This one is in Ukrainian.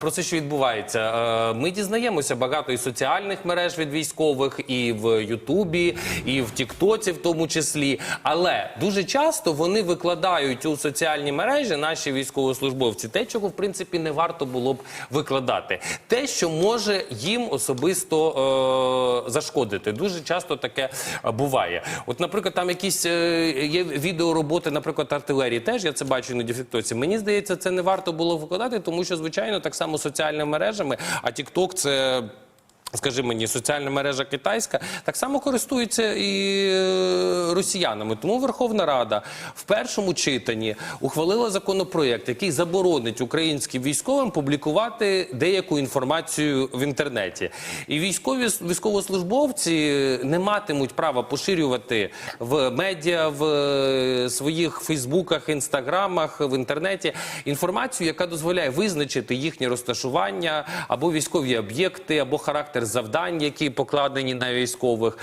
Про це, що відбувається, Е, ми дізнаємося багато і соціальних мереж від військових, і в Ютубі, і в Тіктоці, в тому числі. Але дуже часто вони викладають у соціальні мережі наші військовослужбовці те, чого в принципі не варто було б викладати. Те, що може їм особисто е, зашкодити. Дуже часто таке е, буває. От, наприклад, там якісь е, є відеороботи, наприклад, артилерії. Теж я це бачу іноді в Тіктоці. Мені здається, це не варто було викладати, тому що, звичайно, так само соціальними мережами, а TikTok – це. Скажи мені, соціальна мережа китайська так само користується і е, росіянами. Тому Верховна Рада в першому читанні ухвалила законопроєкт, який заборонить українським військовим публікувати деяку інформацію в інтернеті. І військові військовослужбовці не матимуть права поширювати в медіа, в е, своїх фейсбуках, інстаграмах, в інтернеті інформацію, яка дозволяє визначити їхнє розташування або військові об'єкти, або характер завдань, які покладені на військових.